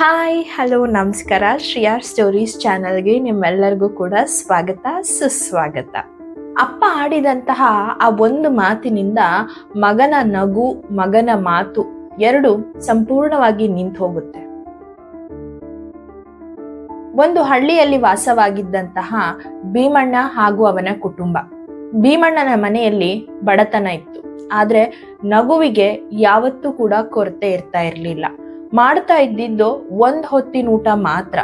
Hi, hello, ನಮಸ್ಕಾರ. Shreya stories ಚಾನಲ್ಗೆ ನಿಮ್ಮೆಲ್ಲರಿಗೂ ಕೂಡ ಸ್ವಾಗತ, ಸುಸ್ವಾಗತ. ಅಪ್ಪ ಆಡಿದಂತಹ ಆ ಒಂದು ಮಾತಿನಿಂದ ಮಗನ ನಗು, ಮಗನ ಮಾತು ಎರಡು ಸಂಪೂರ್ಣವಾಗಿ ನಿಂತು ಹೋಗುತ್ತೆ ಒಂದು ಹಳ್ಳಿಯಲ್ಲಿ ವಾಸವಾಗಿದ್ದಂತಹ ಭೀಮಣ್ಣ ಹಾಗೂ ಅವನ ಕುಟುಂಬ. ಭೀಮಣ್ಣನ ಮನೆಯಲ್ಲಿ ಬಡತನ ಇತ್ತು. ಆದ್ರೆ ನಗುವಿಗೆ ಯಾವತ್ತೂ ಕೂಡ ಕೊರತೆ ಇರ್ತಾ ಇರ್ಲಿಲ್ಲ. ಮಾಡ್ತಾ ಇದ್ದಿದ್ದು ಒಂದ್ ಹೊತ್ತಿನ ಊಟ ಮಾತ್ರ.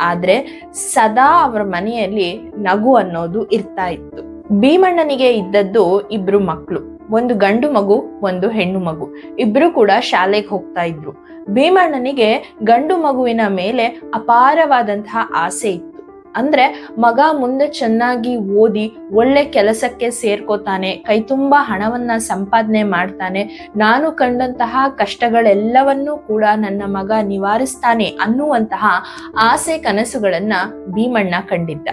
ಆದ್ರೆ ಸದಾ ಅವರ ಮನೆಯಲ್ಲಿ ನಗು ಅನ್ನೋದು ಇರ್ತಾ ಇತ್ತು. ಭೀಮಣ್ಣನಿಗೆ ಇದ್ದದ್ದು ಇಬ್ರು ಮಕ್ಕಳು ಒಂದು ಗಂಡು ಮಗು, ಒಂದು ಹೆಣ್ಣು ಮಗು. ಇಬ್ರು ಕೂಡ ಶಾಲೆಗೆ ಹೋಗ್ತಾ ಇದ್ರು. ಭೀಮಣ್ಣನಿಗೆ ಗಂಡು ಮಗುವಿನ ಮೇಲೆ ಅಪಾರವಾದಂತಹ ಆಸೆ ಇತ್ತು. ಅಂದ್ರೆ ಮಗ ಮುಂದೆ ಚೆನ್ನಾಗಿ ಓದಿ ಒಳ್ಳೆ ಕೆಲಸಕ್ಕೆ ಸೇರ್ಕೋತಾನೆ, ಕೈ ತುಂಬಾ ಹಣವನ್ನ ಸಂಪಾದನೆ ಮಾಡ್ತಾನೆ, ನಾನು ಕಂಡಂತಹ ಕಷ್ಟಗಳೆಲ್ಲವನ್ನೂ ಕೂಡ ನನ್ನ ಮಗ ನಿವಾರಿಸ್ತಾನೆ ಅನ್ನುವಂತಹ ಆಸೆ ಕನಸುಗಳನ್ನ ಭೀಮಣ್ಣ ಕಂಡಿದ್ದ.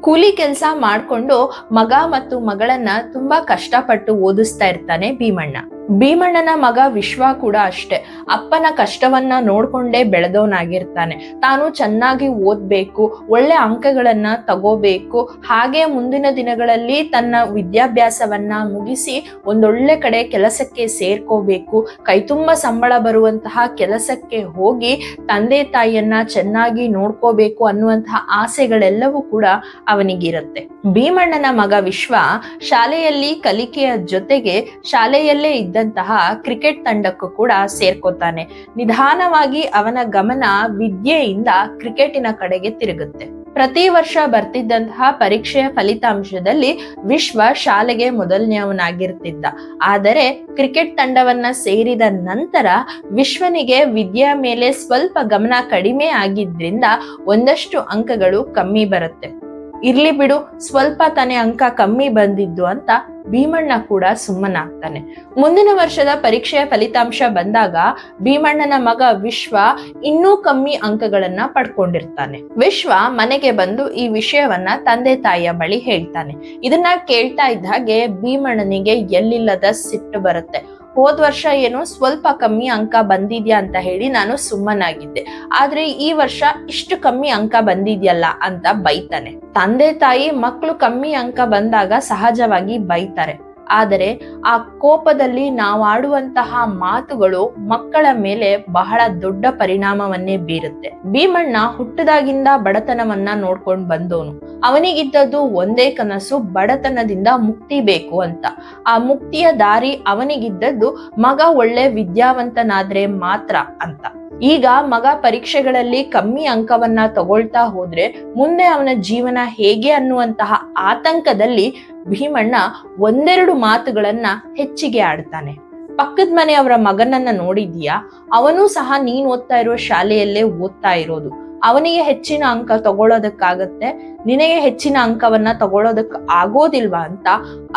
ಕೂಲಿ ಕೆಲಸ ಮಾಡ್ಕೊಂಡು ಮಗ ಮತ್ತು ಮಗಳನ್ನ ತುಂಬಾ ಕಷ್ಟಪಟ್ಟು ಓದಿಸ್ತಾ ಇರ್ತಾನೆ ಭೀಮಣ್ಣ. ಭೀಮಣ್ಣನ ಮಗ ವಿಶ್ವ ಕೂಡ ಅಷ್ಟೇ. ಅಪ್ಪನ ಕಷ್ಟವನ್ನ ನೋಡ್ಕೊಂಡೇ ಬೆಳೆದವನಾಗಿರ್ತಾನೆ. ತಾನು ಚೆನ್ನಾಗಿ ಓದ್ಬೇಕು, ಒಳ್ಳೆ ಅಂಕಗಳನ್ನ ತಗೋಬೇಕು, ಹಾಗೆ ಮುಂದಿನ ದಿನಗಳಲ್ಲಿ ತನ್ನ ವಿದ್ಯಾಭ್ಯಾಸವನ್ನ ಮುಗಿಸಿ ಒಂದೊಳ್ಳೆ ಕಡೆ ಕೆಲಸಕ್ಕೆ ಸೇರ್ಕೋಬೇಕು, ಕೈತುಂಬ ಸಂಬಳ ಬರುವಂತಹ ಕೆಲಸಕ್ಕೆ ಹೋಗಿ ತಂದೆ ತಾಯಿಯನ್ನ ಚೆನ್ನಾಗಿ ನೋಡ್ಕೋಬೇಕು ಅನ್ನುವಂತಹ ಆಸೆಗಳೆಲ್ಲವೂ ಕೂಡ ಅವನಿಗಿರುತ್ತೆ. ಭೀಮಣ್ಣನ ಮಗ ವಿಶ್ವ ಶಾಲೆಯಲ್ಲಿ ಕಲಿಕೆಯ ಜೊತೆಗೆ ಶಾಲೆಯಲ್ಲೇ ಇದ್ದಂತಹ ಕ್ರಿಕೆಟ್ ತಂಡಕ್ಕೂ ಕೂಡ ಸೇರ್ಕೋತಾನೆ. ನಿಧಾನವಾಗಿ ಅವನ ಗಮನ ವಿದ್ಯೆಯಿಂದ ಕ್ರಿಕೆಟಿನ ಕಡೆಗೆ ತಿರುಗುತ್ತೆ. ಪ್ರತಿ ವರ್ಷ ಬರ್ತಿದ್ದಂತಹ ಪರೀಕ್ಷೆಯ ಫಲಿತಾಂಶದಲ್ಲಿ ವಿಶ್ವ ಶಾಲೆಗೆ ಮೊದಲನೆಯವನಾಗಿರ್ತಿದ್ದ. ಆದರೆ ಕ್ರಿಕೆಟ್ ತಂಡವನ್ನ ಸೇರಿದ ನಂತರ ವಿಶ್ವನಿಗೆ ವಿದ್ಯೆಯ ಮೇಲೆ ಸ್ವಲ್ಪ ಗಮನ ಕಡಿಮೆ ಆಗಿದ್ರಿಂದ ಒಂದಷ್ಟು ಅಂಕಗಳು ಕಮ್ಮಿ ಬರುತ್ತೆ. ಇರ್ಲಿ ಬಿಡು, ಸ್ವಲ್ಪ ತಾನೇ ಅಂಕ ಕಮ್ಮಿ ಬಂದಿದ್ದು ಅಂತ ಭೀಮಣ್ಣ ಕೂಡ ಸುಮ್ಮನಾಗ್ತಾನೆ. ಮುಂದಿನ ವರ್ಷದ ಪರೀಕ್ಷೆಯ ಫಲಿತಾಂಶ ಬಂದಾಗ ಭೀಮಣ್ಣನ ಮಗ ವಿಶ್ವ ಇನ್ನೂ ಕಮ್ಮಿ ಅಂಕಗಳನ್ನ ಪಡ್ಕೊಂಡಿರ್ತಾನೆ. ವಿಶ್ವ ಮನೆಗೆ ಬಂದು ಈ ವಿಷಯವನ್ನ ತಂದೆ ತಾಯಿಯ ಬಳಿ ಹೇಳ್ತಾನೆ. ಇದನ್ನ ಕೇಳ್ತಾ ಇದ್ದ ಹಾಗೆ ಭೀಮಣ್ಣನಿಗೆ ಎಲ್ಲಿಲ್ಲದ ಸಿಟ್ಟು ಬರುತ್ತೆ. ಹೋದ್ ವರ್ಷ ಏನೋ ಸ್ವಲ್ಪ ಕಮ್ಮಿ ಅಂಕ ಬಂದಿದ್ಯಾ ಅಂತ ಹೇಳಿ ನಾನು ಸುಮ್ಮನಾಗಿದ್ದೆ. ಆದ್ರೆ ಈ ವರ್ಷ ಇಷ್ಟು ಕಮ್ಮಿ ಅಂಕ ಬಂದಿದ್ಯಲ್ಲ ಅಂತ ಬೈತಾನೆ. ತಂದೆ ತಾಯಿ ಮಕ್ಕಳು ಕಮ್ಮಿ ಅಂಕ ಬಂದಾಗ ಸಹಜವಾಗಿ ಬೈತಾರೆ. ಆದರೆ ಆ ಕೋಪದಲ್ಲಿ ನಾವಾಡುವಂತಹ ಮಾತುಗಳು ಮಕ್ಕಳ ಮೇಲೆ ಬಹಳ ದೊಡ್ಡ ಪರಿಣಾಮವನ್ನೇ ಬೀರುತ್ತೆ. ಭೀಮಣ್ಣ ಹುಟ್ಟದಾಗಿಂದ ಬಡತನವನ್ನ ನೋಡ್ಕೊಂಡು ಬಂದವನು. ಅವನಿಗಿದ್ದದ್ದು ಒಂದೇ ಕನಸು, ಬಡತನದಿಂದ ಮುಕ್ತಿ ಬೇಕು ಅಂತ. ಆ ಮುಕ್ತಿಯ ದಾರಿ ಅವನಿಗಿದ್ದದ್ದು ಮಗ ಒಳ್ಳೆ ವಿದ್ಯಾವಂತನಾದ್ರೆ ಮಾತ್ರ ಅಂತ. ಈಗ ಮಗ ಪರೀಕ್ಷೆಗಳಲ್ಲಿ ಕಮ್ಮಿ ಅಂಕವನ್ನ ತಗೊಳ್ತಾ ಹೋದ್ರೆ ಮುಂದೆ ಅವನ ಜೀವನ ಹೇಗೆ ಅನ್ನುವಂತಹ ಆತಂಕದಲ್ಲಿ ಭೀಮಣ್ಣ ಒಂದೆರಡು ಮಾತುಗಳನ್ನ ಹೆಚ್ಚಿಗೆ ಆಡ್ತಾನೆ. ಪಕ್ಕದ ಮನೆಯವರ ಮಗನನ್ನ ನೋಡಿದೀಯಾ ಅವನು ಸಹ ನೀನ್ ಓದ್ತಾ ಇರೋ ಶಾಲೆಯಲ್ಲೇ ಓದ್ತಾ ಇರೋದು. ಅವನಿಗೆ ಹೆಚ್ಚಿನ ಅಂಕ ತಗೊಳ್ಳೋದಕ್ಕಾಗತ್ತೆ ನಿನಗೆ ಹೆಚ್ಚಿನ ಅಂಕವನ್ನ ತಗೊಳೋದಕ್ ಆಗೋದಿಲ್ವಾ ಅಂತ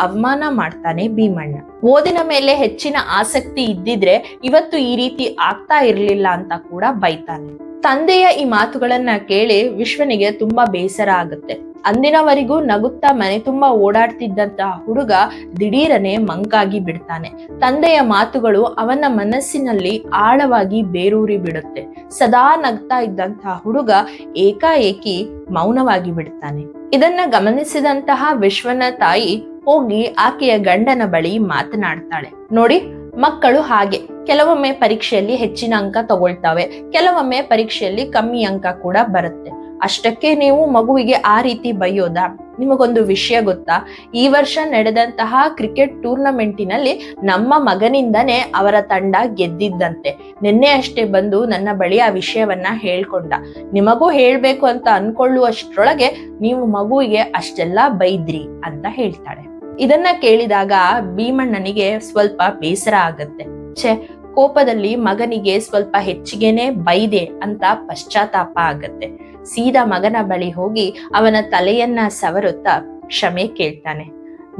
ಅವಮಾನ ಮಾಡ್ತಾನೆ ಭೀಮಣ್ಣ. ಓದಿನ ಮೇಲೆ ಹೆಚ್ಚಿನ ಆಸಕ್ತಿ ಇದ್ದಿದ್ರೆ ಇವತ್ತು ಈ ರೀತಿ ಆಗ್ತಾ ಇರ್ಲಿಲ್ಲ ಅಂತ ಕೂಡ ಬೈತಾನೆ. ತಂದೆಯ ಈ ಮಾತುಗಳನ್ನ ಕೇಳಿ ವಿಶ್ವನಿಗೆ ತುಂಬಾ ಬೇಸರ ಆಗುತ್ತೆ. ಅಂದಿನವರೆಗೂ ನಗುತ್ತಾ ಮನೆ ತುಂಬಾ ಓಡಾಡ್ತಿದ್ದಂತಹ ಹುಡುಗ ದಿಢೀರನೆ ಮಂಕಾಗಿ ಬಿಡ್ತಾನೆ. ತಂದೆಯ ಮಾತುಗಳು ಅವನ ಮನಸ್ಸಿನಲ್ಲಿ ಆಳವಾಗಿ ಬೇರೂರಿ ಬಿಡುತ್ತೆ. ಸದಾ ನಗ್ತಾ ಇದ್ದಂತಹ ಹುಡುಗ ಏಕಾಏಕಿ ಮೌನವಾಗಿ ಬಿಡ್ತಾನೆ. ಇದನ್ನ ಗಮನಿಸಿದಂತಹ ವಿಶ್ವನ ತಾಯಿ ಹೋಗಿ ಆಕೆಯ ಗಂಡನ ಬಳಿ ಮಾತನಾಡ್ತಾಳೆ. ನೋಡಿ ಮಕ್ಕಳು ಹಾಗೆ. ಕೆಲವೊಮ್ಮೆ ಪರೀಕ್ಷೆಯಲ್ಲಿ ಹೆಚ್ಚಿನ ಅಂಕ ತಗೊಳ್ತಾವೆ. ಕೆಲವೊಮ್ಮೆ ಪರೀಕ್ಷೆಯಲ್ಲಿ ಕಮ್ಮಿ ಅಂಕ ಕೂಡ ಬರುತ್ತೆ. ಅಷ್ಟಕ್ಕೆ ನೀವು ಮಗುವಿಗೆ ಆ ರೀತಿ ಬೈಯೋದ ನಿಮಗೊಂದು ವಿಷಯ ಗೊತ್ತಾ? ಈ ವರ್ಷ ನಡೆದಂತಹ ಕ್ರಿಕೆಟ್ ಟೂರ್ನಮೆಂಟಿನಲ್ಲಿ ನಮ್ಮ ಮಗನಿಂದನೇ ಅವರ ತಂಡ ಗೆದ್ದಿದ್ದಂತೆ. ನಿನ್ನೆ ಅಷ್ಟೇ ಬಂದು ನನ್ನ ಬಳಿ ಆ ವಿಷಯವನ್ನ ಹೇಳ್ಕೊಂಡ. ನಿಮಗೂ ಹೇಳ್ಬೇಕು ಅಂತ ಅನ್ಕೊಳ್ಳುವಷ್ಟರೊಳಗೆ ನೀವು ಮಗುವಿಗೆ ಅಷ್ಟೆಲ್ಲ ಬೈದ್ರಿ ಅಂತ ಹೇಳ್ತಾಳೆ. ಇದನ್ನ ಕೇಳಿದಾಗ ಭೀಮಣ್ಣನಿಗೆ ಸ್ವಲ್ಪ ಬೇಸರ ಆಗತ್ತೆ. ಛೆ, ಕೋಪದಲ್ಲಿ ಮಗನಿಗೆ ಸ್ವಲ್ಪ ಹೆಚ್ಚಿಗೆನೆ ಬೈದೆ ಅಂತ ಪಶ್ಚಾತ್ತಾಪ ಆಗತ್ತೆ. ಸೀದಾ ಮಗನ ಬಳಿ ಹೋಗಿ ಅವನ ತಲೆಯನ್ನ ಸವರುತ್ತಾ ಕ್ಷಮೆ ಕೇಳ್ತಾನೆ.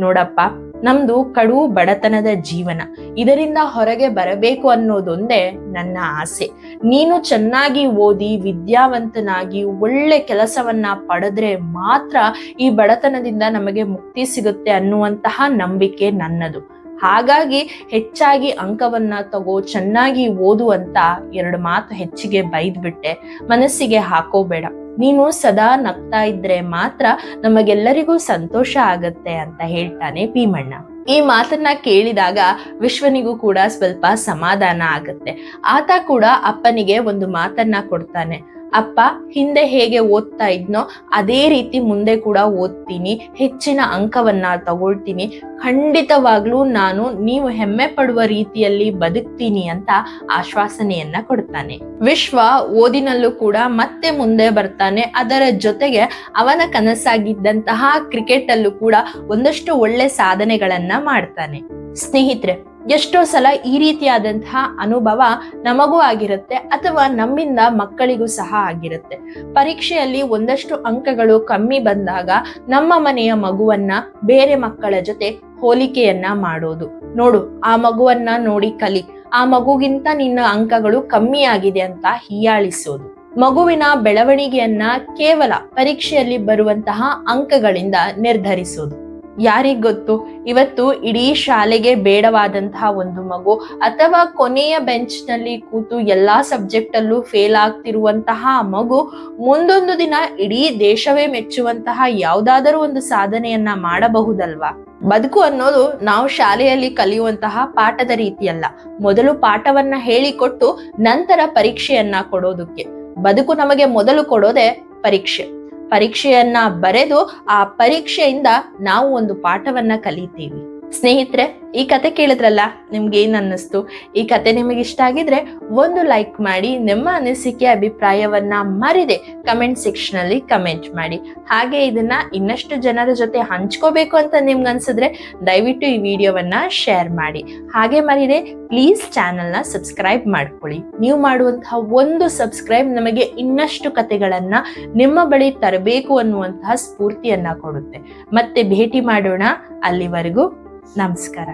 ನೋಡಪ್ಪ ನಮ್ದು ಕಡು ಬಡತನದ ಜೀವನ. ಇದರಿಂದ ಹೊರಗೆ ಬರಬೇಕು ಅನ್ನೋದೊಂದೇ ನನ್ನ ಆಸೆ. ನೀನು ಚೆನ್ನಾಗಿ ಓದಿ, ವಿದ್ಯಾವಂತನಾಗಿ ಒಳ್ಳೆ ಕೆಲಸವನ್ನ ಪಡೆದ್ರೆ ಮಾತ್ರ ಈ ಬಡತನದಿಂದ ನಮಗೆ ಮುಕ್ತಿ ಸಿಗುತ್ತೆ ಅನ್ನುವಂತಹ ನಂಬಿಕೆ ನನ್ನದು. ಹಾಗಾಗಿ ಹೆಚ್ಚಾಗಿ ಅಂಕವನ್ನ ತಗೋ, ಚೆನ್ನಾಗಿ ಓದು ಅಂತ ಎರಡು ಮಾತು ಹೆಚ್ಚಿಗೆ ಬೈದ್ಬಿಟ್ಟೆ. ಮನಸ್ಸಿಗೆ ಹಾಕೋಬೇಡ. ನೀನು ಸದಾ ನಗ್ತಾ ಇದ್ರೆ ಮಾತ್ರ ನಮಗೆಲ್ಲರಿಗೂ ಸಂತೋಷ ಆಗತ್ತೆ ಅಂತ ಹೇಳ್ತಾನೆ ಭೀಮಣ್ಣ. ಈ ಮಾತನ್ನ ಕೇಳಿದಾಗ ವಿಶ್ವನಿಗೂ ಕೂಡ ಸ್ವಲ್ಪ ಸಮಾಧಾನ ಆಗತ್ತೆ. ಆತ ಕೂಡ ಅಪ್ಪನಿಗೆ ಒಂದು ಮಾತನ್ನ ಕೊಡ್ತಾನೆ. ಅಪ್ಪ ಹಿಂದೆ ಹೇಗೆ ಓದ್ತಾ ಇದ್ನೋ ಅದೇ ರೀತಿ ಮುಂದೆ ಕೂಡ ಓದ್ತೀನಿ, ಹೆಚ್ಚಿನ ಅಂಕವನ್ನ ತಗೊಳ್ತೀನಿ. ಖಂಡಿತವಾಗ್ಲೂ ನಾನು ನೀವು ಹೆಮ್ಮೆ ಪಡುವ ರೀತಿಯಲ್ಲಿ ಬದುಕ್ತೀನಿ ಅಂತ ಆಶ್ವಾಸನೆಯನ್ನ ಕೊಡ್ತಾನೆ. ವಿಶ್ವ ಓದಿನಲ್ಲೂ ಕೂಡ ಮತ್ತೆ ಮುಂದೆ ಬರ್ತಾನೆ. ಅದರ ಜೊತೆಗೆ ಅವನ ಕನಸಾಗಿದ್ದಂತಹ ಕ್ರಿಕೆಟ್ ಅಲ್ಲೂ ಕೂಡ ಒಂದಷ್ಟು ಒಳ್ಳೆ ಸಾಧನೆಗಳನ್ನ ಮಾಡ್ತಾನೆ. ಸ್ನೇಹಿತರೆ ಎಷ್ಟೋ ಸಲ ಈ ರೀತಿಯಾದಂತಹ ಅನುಭವ ನಮಗೂ ಆಗಿರುತ್ತೆ ಅಥವಾ ನಮ್ಮಿಂದ ಮಕ್ಕಳಿಗೂ ಸಹ ಆಗಿರುತ್ತೆ. ಪರೀಕ್ಷೆಯಲ್ಲಿ ಒಂದಷ್ಟು ಅಂಕಗಳು ಕಮ್ಮಿ ಬಂದಾಗ ನಮ್ಮ ಮನೆಯ ಮಗುವನ್ನ ಬೇರೆ ಮಕ್ಕಳ ಜೊತೆ ಹೋಲಿಕೆಯನ್ನ ಮಾಡೋದು. ನೋಡು, ಆ ಮಗುವನ್ನ ನೋಡಿ ಕಲಿ. ಆ ಮಗುಗಿಂತ ನಿನ್ನ ಅಂಕಗಳು ಕಮ್ಮಿ ಆಗಿದೆ ಅಂತ ಹೀಯಾಳಿಸೋದು. ಮಗುವಿನ ಬೆಳವಣಿಗೆಯನ್ನ ಕೇವಲ ಪರೀಕ್ಷೆಯಲ್ಲಿ ಬರುವಂತಹ ಅಂಕಗಳಿಂದ ನಿರ್ಧರಿಸೋದು. ಯಾರಿಗ್ ಗೊತ್ತು? ಇವತ್ತು ಇಡೀ ಶಾಲೆಗೆ ಬೇಡವಾದಂತಹ ಒಂದು ಮಗು. ಅಥವಾ ಕೊನೆಯ ಬೆಂಚ್ನಲ್ಲಿ ಕೂತು ಎಲ್ಲಾ ಸಬ್ಜೆಕ್ಟ್ ಅಲ್ಲೂ ಫೇಲ್ ಆಗ್ತಿರುವಂತಹ ಮಗು ಮುಂದೊಂದು ದಿನ ಇಡೀ ದೇಶವೇ ಮೆಚ್ಚುವಂತಹ ಯಾವ್ದಾದರೂ ಒಂದು ಸಾಧನೆಯನ್ನ ಮಾಡಬಹುದಲ್ವಾ? ಬದುಕು ಅನ್ನೋದು ನಾವು ಶಾಲೆಯಲ್ಲಿ ಕಲಿಯುವಂತಹ ಪಾಠದ ರೀತಿಯಲ್ಲ. ಮೊದಲು ಪಾಠವನ್ನ ಹೇಳಿಕೊಟ್ಟು ನಂತರ ಪರೀಕ್ಷೆಯನ್ನ ಕೊಡೋದಕ್ಕೆ. ಬದುಕು ನಮಗೆ ಮೊದಲು ಕೊಡೋದೇ ಪರೀಕ್ಷೆ. ಪರೀಕ್ಷೆಯನ್ನ ಬರೆದು ಆ ಪರೀಕ್ಷೆಯಿಂದ ನಾವು ಒಂದು ಪಾಠವನ್ನ ಕಲಿತೀವಿ. ಸ್ನೇಹಿತರೆ, ಈ ಕತೆ ಕೇಳಿದ್ರಲ್ಲ, ನಿಮ್ಗೆ ಏನ್ ಅನ್ನಿಸ್ತು ಈ ಕತೆ ನಿಮಗೆ ಇಷ್ಟ ಆಗಿದ್ರೆ ಒಂದು ಲೈಕ್ ಮಾಡಿ, ನಿಮ್ಮ ಅನಿಸಿಕೆ, ಅಭಿಪ್ರಾಯವನ್ನ ಮರಿದೆ ಕಮೆಂಟ್ ಸೆಕ್ಷನ್ ಅಲ್ಲಿ ಕಮೆಂಟ್ ಮಾಡಿ. ಹಾಗೆ ಇದನ್ನ ಇನ್ನಷ್ಟು ಜನರ ಜೊತೆ ಹಂಚ್ಕೋಬೇಕು ಅಂತ ನಿಮ್ಗೆ ಅನ್ಸಿದ್ರೆ ದಯವಿಟ್ಟು ಈ ವಿಡಿಯೋವನ್ನ ಶೇರ್ ಮಾಡಿ. ಹಾಗೆ ಮರಿದೆ ಪ್ಲೀಸ್ ಚಾನೆಲ್ನ ಸಬ್ಸ್ಕ್ರೈಬ್ ಮಾಡ್ಕೊಳ್ಳಿ. ನೀವು ಮಾಡುವಂತಹ ಒಂದು ಸಬ್ಸ್ಕ್ರೈಬ್ ನಮಗೆ ಇನ್ನಷ್ಟು ಕತೆಗಳನ್ನ ನಿಮ್ಮ ಬಳಿ ತರಬೇಕು ಅನ್ನುವಂತಹ ಸ್ಫೂರ್ತಿಯನ್ನ ಕೊಡುತ್ತೆ. ಮತ್ತೆ ಭೇಟಿ ಮಾಡೋಣ ಅಲ್ಲಿವರೆಗೂ. ನಮಸ್ಕಾರ